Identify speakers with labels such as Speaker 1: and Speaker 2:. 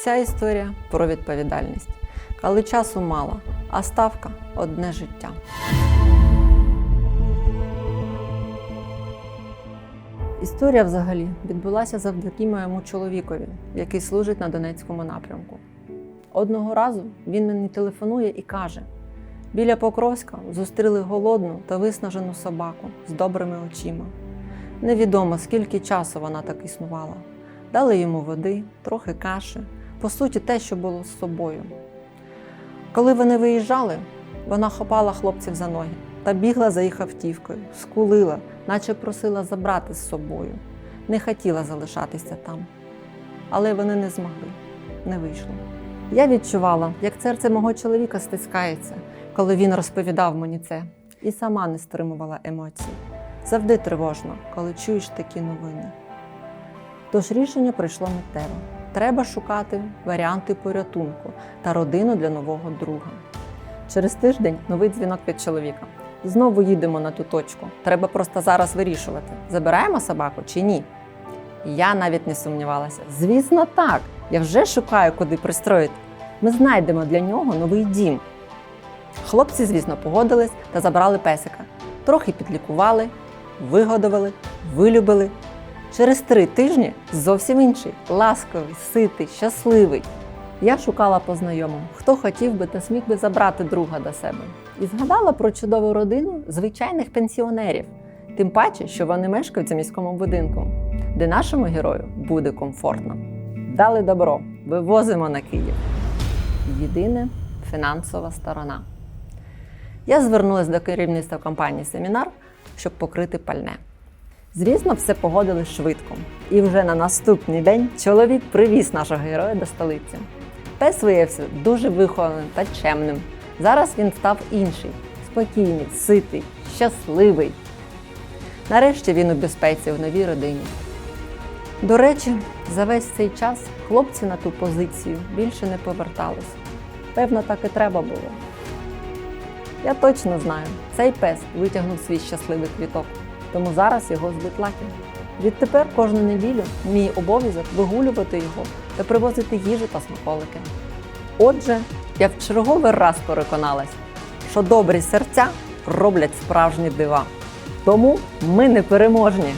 Speaker 1: Ця історія про відповідальність. Коли часу мало, а ставка одне життя. Історія взагалі відбулася завдяки моєму чоловікові, який служить на Донецькому напрямку. Одного разу він мені телефонує і каже: біля Покровська зустріли голодну та виснажену собаку з добрими очима. Невідомо, скільки часу вона так існувала. Дали йому води, трохи каші, по суті, те, що було з собою. Коли вони виїжджали, вона хопала хлопців за ноги та бігла за їх автівкою, скулила, наче просила забрати з собою, не хотіла залишатися там. Але вони не змогли, не вийшло. Я відчувала, як серце мого чоловіка стискається, коли він розповідав мені це, і сама не стримувала емоцій. Завжди тривожно, коли чуєш такі новини. Тож рішення прийшло миттєво. Треба шукати варіанти порятунку та родину для нового друга. Через тиждень новий дзвінок від чоловіка. Знову їдемо на ту точку. Треба просто зараз вирішувати, забираємо собаку чи ні. Я навіть не сумнівалася. Звісно, так. Я вже шукаю, куди пристроїти. Ми знайдемо для нього новий дім. Хлопці, звісно, погодились та забрали песика. Трохи підлікували, вигодували, вилюбили. Через три тижні зовсім інший, ласковий, ситий, щасливий. Я шукала по знайомим, хто хотів би та зміг би забрати друга до себе. І згадала про чудову родину звичайних пенсіонерів, тим паче, що вони мешкають у міському будинку, де нашому герою буде комфортно. Дали добро, вивозимо на Київ. Єдине фінансова сторона. Я звернулася до керівництва компанії семінар, щоб покрити пальне. Звісно, все погодили швидко. І вже на наступний день чоловік привіз нашого героя до столиці. Пес виявився дуже вихованим та чемним. Зараз він став інший, спокійний, ситий, щасливий. Нарешті він у безпеці в новій родині. До речі, за весь цей час хлопці на ту позицію більше не повертались. Певно, так і треба було. Я точно знаю, цей пес витягнув свій щасливий квіток, тому зараз його збит лаки. Відтепер кожну неділю мій обов'язок вигулювати його та привозити їжу та смаколики. Отже, я в черговий раз переконалась, що добрі серця роблять справжні дива. Тому ми не переможні.